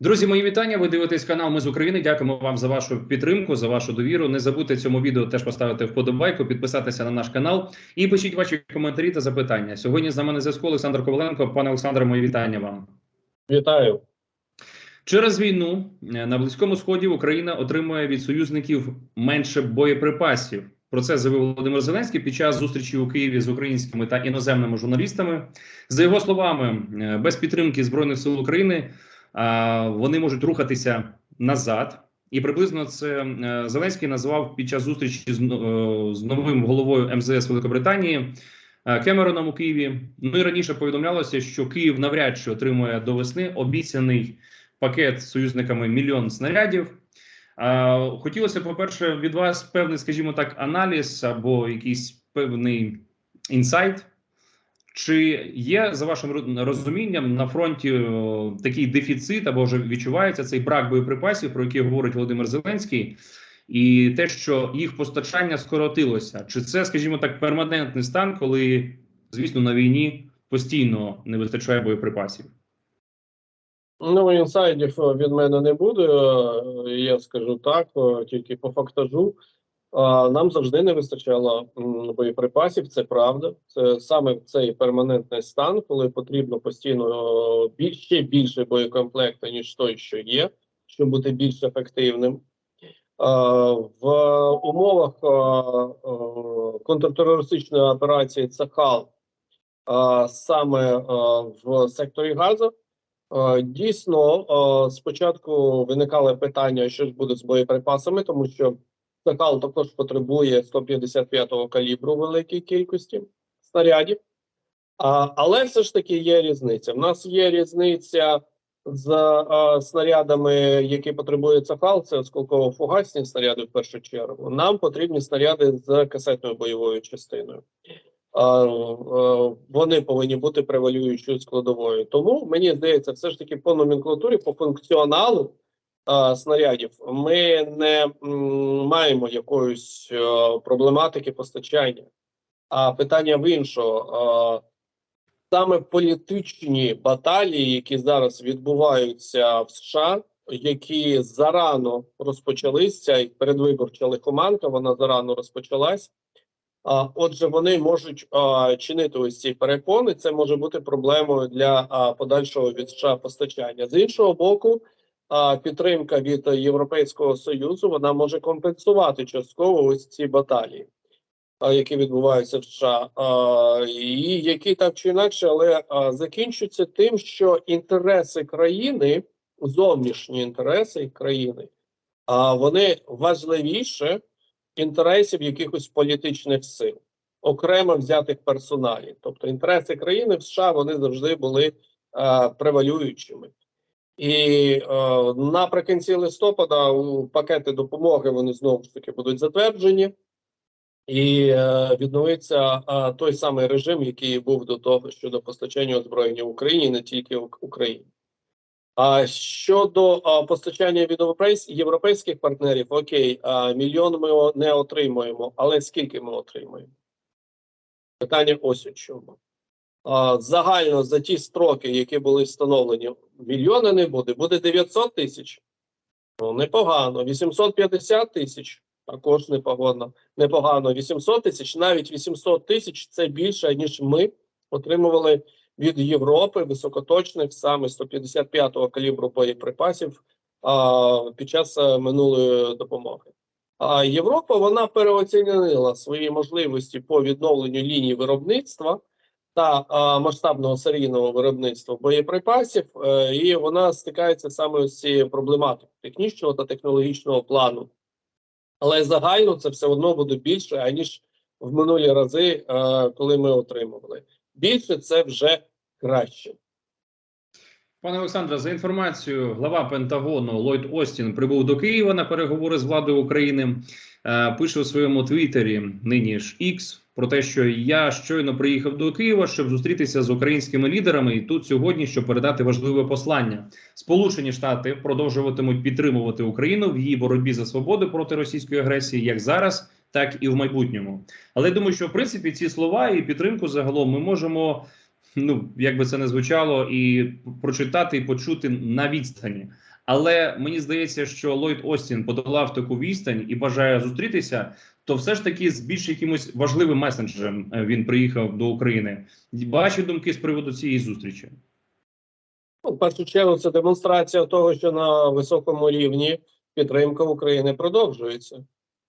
Друзі, мої вітання. Ви дивитесь канал Ми з України. Дякуємо вам за вашу підтримку, за вашу довіру. Не забудьте цьому відео теж поставити вподобайку, підписатися на наш канал і пишіть ваші коментарі та запитання. Сьогодні з нами на зв'язку Олександр Коваленко. Пане Олександре, мої вітання вам. Вітаю. Через війну е, на близькому сході Україна отримує від союзників менше боєприпасів. Про це заявив Володимир Зеленський під час зустрічі у Києві з українськими та іноземними журналістами. За його словами, е, без підтримки збройних сил України вони можуть рухатися назад. І приблизно це е, Зеленський назвав під час зустрічі з, е, з новим головою МЗС Великобританії е, Кемероном у Києві. Ну і раніше повідомлялося, що Київ навряд чи отримує до весни обіцяний пакет з союзниками мільйон снарядів. Хотілося, по-перше, від вас певний, скажімо так, аналіз або якийсь певний інсайт. Чи є за вашим розумінням на фронті о, такий дефіцит або вже відчувається цей брак боєприпасів, про який говорить Володимир Зеленський, і те, що їх постачання скоротилося? Чи це, скажімо так, перманентний стан, коли, звісно, на війні постійно не вистачає боєприпасів? Ну, інсайдів е, від мене не буде. е, Я скажу так, е, тільки по фактажу. Нам завжди не вистачало боєприпасів, це правда. Це саме цей перманентний стан, коли потрібно постійно е, ще більше боєкомплекту, ніж той, що є, щоб бути більш ефективним. В умовах контртерористичної операції Цахал саме в секторі Газу. Е, Дійсно, спочатку виникали питання, що ж буде з боєприпасами, тому що Сакал також потребує 155-го калібру у великій кількості снарядів. А, але все ж таки є різниця. В нас є різниця з е, снарядами, які потребує Цахал, це осколково-фугасні снаряди в першу чергу. Нам потрібні снаряди з касетною бойовою частиною. А, е, вони повинні бути превалюючою складовою. Тому мені здається, все ж таки по номенклатурі, по функціоналу а, снарядів ми не маємо якоїсь е, проблематики постачання. А питання в іншого. Саме політичні баталії, які зараз відбуваються в США, які зарано розпочалися, і передвиборча лихоманка, вона зарано розпочалась. Отже, вони можуть чинити ось ці перепони. Це може бути проблемою для подальшого від США постачання. З іншого боку, а, підтримка від Європейського союзу вона може компенсувати частково ось ці баталії, які відбуваються в США, і які так чи інакше, але закінчуються тим, що інтереси країни, зовнішні інтереси країни, а вони важливіше інтересів якихось політичних сил, окремо взятих персоналів. Тобто інтереси країни в США вони завжди були превалюючими. І е, наприкінці листопада пакети допомоги вони знову ж таки будуть затверджені, і е, відновиться е, той самий режим, який був до того щодо постачання озброєння в Україні, не тільки в Україні. А щодо а, постачання від європейських партнерів, окей, а, мільйон ми не отримуємо, але скільки ми отримуємо? Питання ось у чому. Загально за ті строки, які були встановлені, мільйона не буде, буде 900 тисяч. Ну, непогано. 850 тисяч також непогано. Непогано. 800 тисяч, навіть 800 тисяч це більше, ніж ми отримували від Європи високоточних саме 155-го калібру боєприпасів а, під час минулої допомоги. А Європа вона переоцінила свої можливості по відновленню лінії виробництва та масштабного серійного виробництва боєприпасів, е, і вона стикається саме з цією проблематикою технічного та технологічного плану. Але загально це все одно буде більше аніж в минулі рази, е, коли ми отримували більше це вже краще. Пане Олександре, за інформацією, глава Пентагону Ллойд Остін прибув до Києва на переговори з владою України. Е, Пише у своєму твіттері нині ж X про те, що я щойно приїхав до Києва, щоб зустрітися з українськими лідерами, і тут сьогодні, щоб передати важливе послання. Сполучені Штати продовжуватимуть підтримувати Україну в її боротьбі за свободу проти російської агресії, як зараз, так і в майбутньому. Але я думаю, що в принципі ці слова і підтримку загалом ми можемо ну як би це не звучало, і прочитати і почути на відстані. Але мені здається, що Ллойд Остін подолав таку відстань і бажає зустрітися. То все ж таки з більш якимось важливим месенджером е, він приїхав до України. Ваші думки з приводу цієї зустрічі? Ну, в першу чергу, це демонстрація того, що на високому рівні підтримка України продовжується.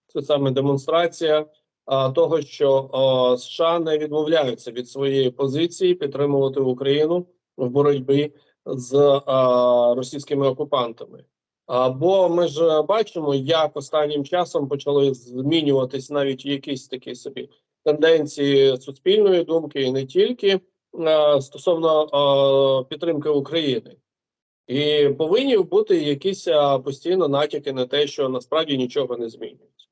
Це саме демонстрація а, того, що а, США не відмовляються від своєї позиції підтримувати Україну в боротьбі з а, російськими окупантами. Бо ми ж бачимо, як останнім часом почали змінюватись навіть якісь такі собі тенденції суспільної думки, і не тільки е, стосовно е, підтримки України. І повинні бути якісь е, постійно натяки на те, що насправді нічого не змінюється.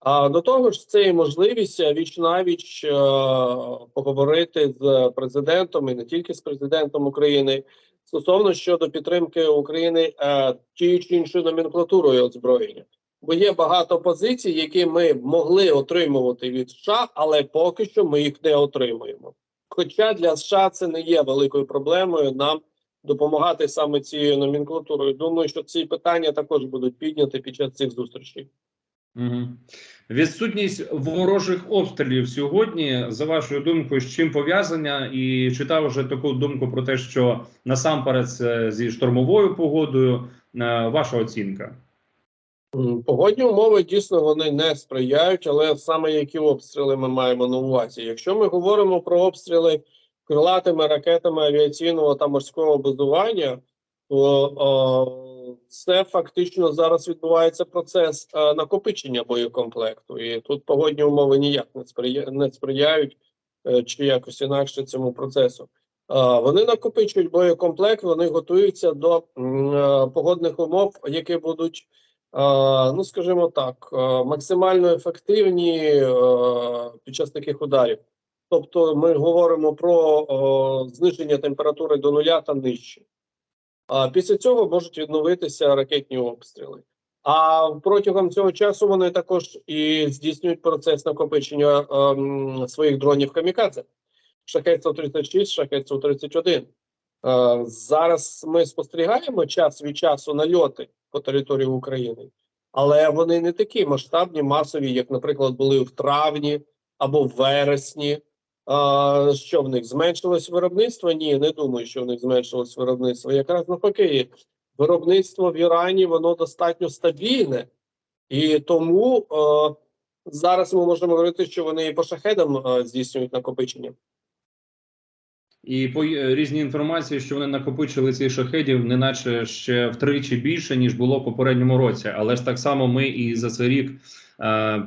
А до того ж, це і можливість віч навіч е, поговорити з президентом і не тільки з президентом України стосовно щодо підтримки України е, тією чи іншою номенклатурою озброєння. Бо є багато позицій, які ми могли отримувати від США, але поки що ми їх не отримуємо. Хоча для США це не є великою проблемою нам допомагати саме цією номенклатурою. Думаю, що ці питання також будуть підняті під час цих зустрічей. Відсутність ворожих обстрілів сьогодні, за вашою думкою, з чим пов'язання? І читав вже таку думку про те, що насамперед зі штормовою погодою. Е, Ваша оцінка? Погодні умови дійсно вони не сприяють, але саме які обстріли ми маємо на увазі. Якщо ми говоримо про обстріли крилатими ракетами авіаційного та морського базування, то о, це фактично зараз відбувається процес е, накопичення боєкомплекту, і тут погодні умови ніяк не сприяють, не сприяють е, чи якось інакше цьому процесу. Е, Вони накопичують боєкомплект, вони готуються до погодних умов, які будуть ну скажімо так, максимально ефективні під час таких ударів. Тобто, ми говоримо про зниження температури до нуля та нижче. Після цього можуть відновитися ракетні обстріли. А протягом цього часу вони також і здійснюють процес накопичення ем, своїх дронів камікадзе. Шахет 136, шахет 131. Е, зараз ми спостерігаємо час від часу нальоти по території України, але вони не такі масштабні, масові, як, наприклад, були в травні або в вересні. А, що в них зменшилось виробництво? Ні, не думаю, що в них зменшилось виробництво. Якраз навпаки, виробництво в Ірані воно достатньо стабільне, і тому е, зараз ми можемо говорити, що вони і по шахедам е, здійснюють накопичення. І по е, різній інформації, що вони накопичили цих шахедів, неначе ще втричі більше ніж було в попередньому році. Але ж так само ми і за цей рік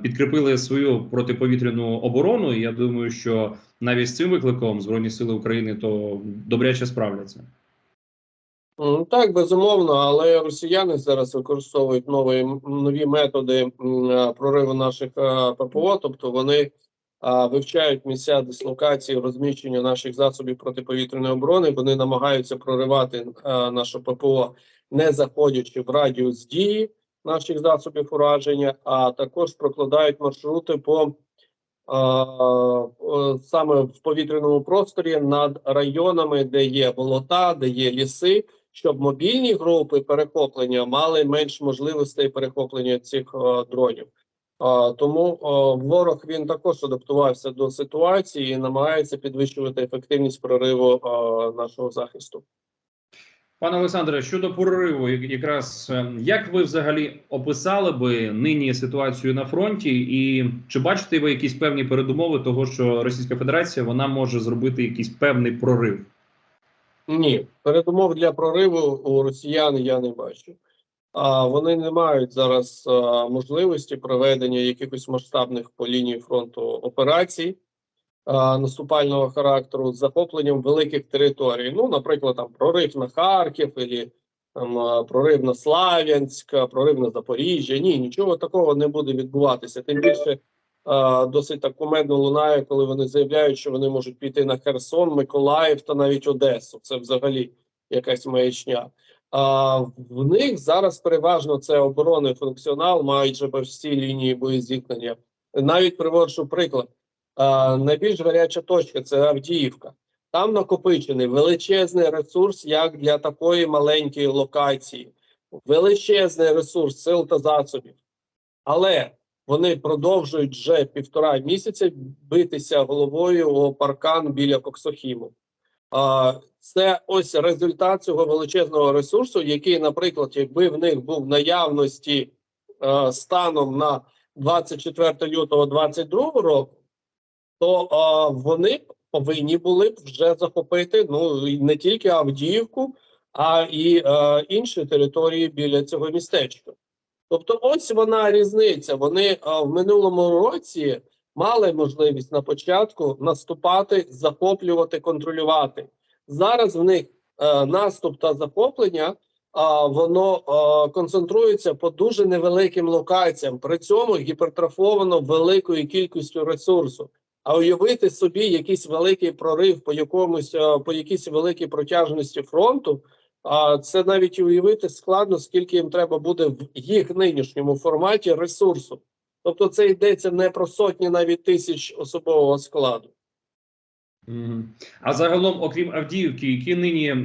підкріпили свою протиповітряну оборону. І я думаю, що навіть з цим викликом збройні сили України то добряче справляться. М, Так, безумовно, але росіяни зараз використовують нові, нові методи е, прориву наших е, ППО, тобто вони а, вивчають місця дислокації розміщення наших засобів протиповітряної оборони. Вони намагаються проривати е, наше ППО, не заходячи в радіус дії наших засобів ураження, а також прокладають маршрути по саме в повітряному просторі над районами, де є болота, де є ліси, щоб мобільні групи перехоплення мали менш можливостей перехоплення цих дронів. Тому ворог він також адаптувався до ситуації і намагається підвищувати ефективність прориву нашого захисту. Пане Олександре, щодо прориву, якраз е, як ви взагалі описали би нині ситуацію на фронті, і чи бачите ви якісь певні передумови того, що Російська Федерація вона може зробити якийсь певний прорив? Ні, передумов для прориву у росіян я не бачу. А вони не мають зараз а, можливості проведення якихось масштабних по лінії фронту операцій наступального характеру з захопленням великих територій. Ну, наприклад, там прорив на Харків, або там прорив на Слав'янськ, прорив на Запоріжжя. Ні, нічого такого не буде відбуватися. Тим більше досить так кумедно лунає, коли вони заявляють, що вони можуть піти на Херсон, Миколаїв та навіть Одесу. Це взагалі якась маячня. А в них зараз переважно це оборонний функціонал, майже по всій лінії боєзіткнення. Навіть приводжу приклад. Найбільш гаряча точка це Авдіївка. Там накопичений величезний ресурс, як для такої маленької локації, величезний ресурс сил та засобів. Але вони продовжують вже півтора місяця битися головою о паркан біля Коксохіму. Це ось результат цього величезного ресурсу, який, наприклад, якби в них був наявності станом на 24 лютого 2022 року, то е, вони повинні були б вже захопити ну не тільки Авдіївку, а і е, інші території біля цього містечка. Тобто, ось вона різниця. Вони е, в минулому році мали можливість на початку наступати, захоплювати, контролювати. Зараз в них е, наступ та захоплення. А воно е, концентрується по дуже невеликим локаціям, при цьому гіпертрофовано великою кількістю ресурсу. А уявити собі якийсь великий прорив по якомусь е, по якійсь великій протяжності фронту. А це навіть уявити складно, скільки їм треба буде в їх нинішньому форматі ресурсу. Тобто, це йдеться не про сотні навіть тисяч особового складу. А загалом, окрім Авдіївки, які нині е,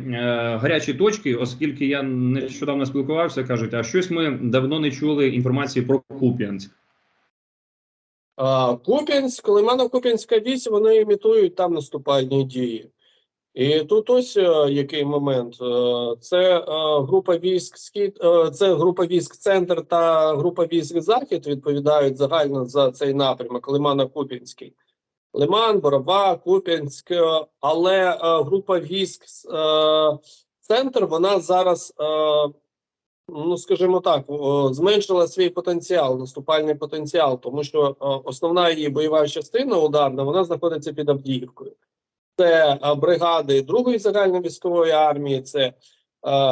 гарячі точки, оскільки я нещодавно спілкувався, кажуть, а щось ми давно не чули інформації про Куп'янськ. Куп'янськ, Лимано-Куп'янська вісь, вони імітують там наступальні дії. І тут ось е, який момент. Е, Це е, група військ Схід, це група військ Центр та група військ Захід відповідають загально за цей напрямок Лимано-Куп'янський. Лиман, Борова, Куп'янськ, але група військ Центр вона зараз, ну скажімо так, зменшила свій потенціал, наступальний потенціал, тому що основна її бойова частина ударна вона знаходиться під Авдіївкою. Це бригади другої загальновійськової армії, це е,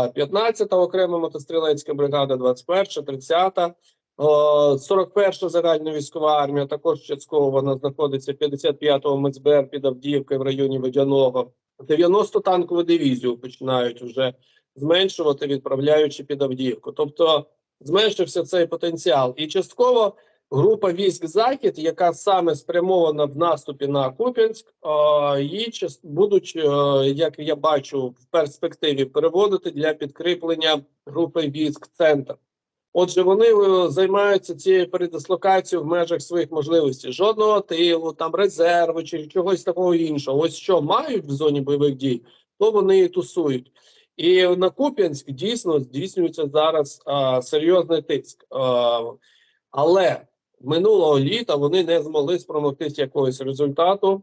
15-та окрема мотострілецька бригада, 21-та, 30-та. 41-та загальновійськова армія також частково вона знаходиться 55-го МЦБР під Авдіївкою в районі Водяного. 90-ту танкову дивізію починають вже зменшувати, відправляючи під Авдіївку. Тобто зменшився цей потенціал. І частково група військ Захід, яка саме спрямована в наступі на Куп'янськ, е, її будуть, е, як я бачу, в перспективі переводити для підкріплення групи військ Центр. Отже, вони е, займаються цією передислокацією в межах своїх можливостей. Жодного тилу, там резерву чи чогось такого іншого. Ось що мають в зоні бойових дій, то вони і тусують. І на Куп'янськ дійсно здійснюється зараз а, серйозний тиск. А, але минулого літа вони не змогли спромогтись якогось результату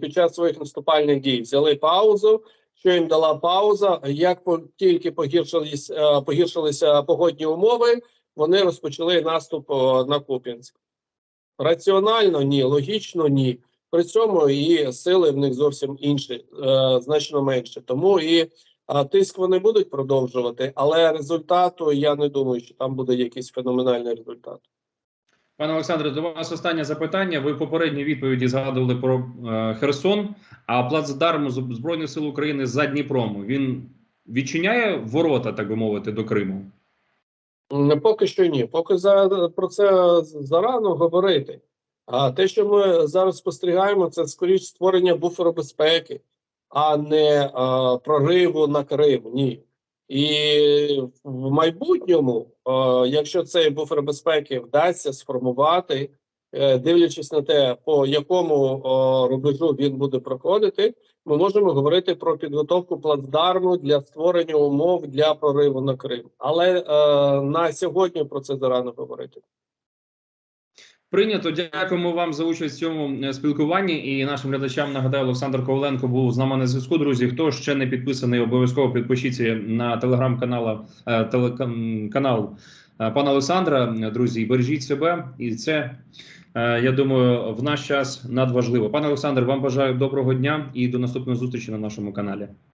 під час своїх наступальних дій. Взяли паузу. Що їм дала пауза? Як тільки погіршились, е, погіршилися погодні умови, вони розпочали наступ е, на Куп'янськ. Раціонально ні, логічно ні. При цьому і сили в них зовсім інші, е, значно менше. Тому і тиск вони будуть продовжувати, але результату я не думаю, що там буде якийсь феноменальний результат. Пане Олександре, до вас останнє запитання. Ви в попередній відповіді згадували про е, Херсон, а плацдарм Збройних сил України за Дніпром він відчиняє ворота, так би мовити, до Криму. Поки що ні. Поки за про це зарано говорити. А те, що ми зараз спостерігаємо, це скоріш створення буферу безпеки, а не а, прориву на Крим. Ні. І в майбутньому, а, якщо цей буфер безпеки вдасться сформувати, е, дивлячись на те, по якому а, рубежу він буде проходити, ми можемо говорити про підготовку плацдарму для створення умов для прориву на Крим. Але е, на сьогодні про це зарано говорити. Прийнято. Дякуємо вам за участь в цьому е, спілкуванні. І нашим глядачам нагадаю, Олександр Коваленко був з нами на зв'язку. Друзі, хто ще не підписаний, обов'язково підпишіться на телеграм-канал е, телекан- канал е, пана Олександра. Друзі, бережіть себе, і це я думаю в наш час надважливо. Пане Олександр, вам бажаю доброго дня і до наступної зустрічі на нашому каналі.